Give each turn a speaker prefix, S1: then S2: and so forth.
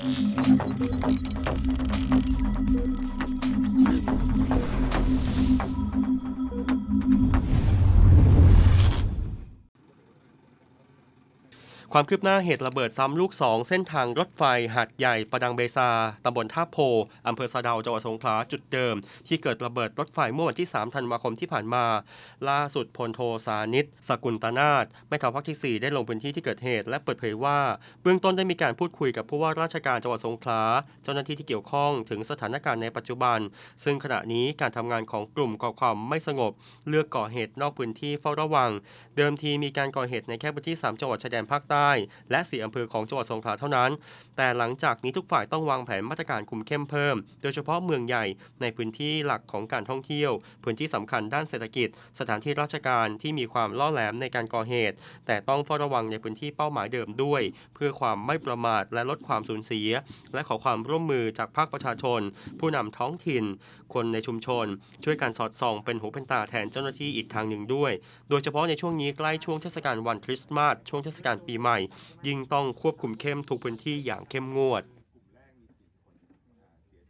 S1: Thank you. ความคืบหน้าเหตุระเบิดซ้ำลูก 2 เส้นทางรถไฟหาดใหญ่ประดังเบซาตำบลท่าโพอำเภอสะเดาจังหวัดสงขลาจุดเดิม ที่เกิดระเบิดรถไฟเมื่อวันที่ 3 ธันวาคมที่ผ่านมา ล่าสุดพลโทสานิตสกุลตนาถแม่ทัพภาคที่ 4 ได้ลงพื้นที่ที่เกิดเหตุ และเปิดเผยว่าเบื้องต้นได้มีการพูดคุยกับผู้ว่าราชการจังหวัดสงขลาเจ้าหน้าที่ที่เกี่ยวข้องถึงสถานการณ์ในปัจจุบัน ซึ่งขณะนี้การทำงานของกลุ่มก่อความไม่สงบ เลือกก่อเหตุนอกพื้นที่เฝ้าระวัง เดิมทีมีการก่อเหตุในแค่พื้นที่ 3 จังหวัดชายแดนภาคใต้และ4อำเภอของจังหวัดสงขลาเท่านั้น แต่หลังจากนี้ทุกฝ่ายต้องวางแผนมาตรการคุมเข้มเพิ่ม โดยเฉพาะเมืองใหญ่ในพื้นที่หลักของการท่องเที่ยว พื้นที่สำคัญด้านเศรษฐกิจ สถานที่ราชการที่มีความล่อแหลมในการก่อเหตุ แต่ต้องเฝ้าระวังในพื้นที่เป้าหมายเดิมด้วย เพื่อความไม่ประมาทและลดความสูญเสีย และขอความร่วมมือจากภาคประชาชน ผู้นำท้องถิ่น คนในชุมชน ช่วยกันสอดส่องเป็นหูเป็นตาแทนเจ้าหน้าที่อีกทางหนึ่งด้วย โดยเฉพาะในช่วงนี้ใกล้ช่วงเทศกาลวันคริสต์มาสช่วงเทศกาลปีใหม่ ยิ่งต้องควบคุมเข้มทุกพื้นที่อย่างเข้มงวด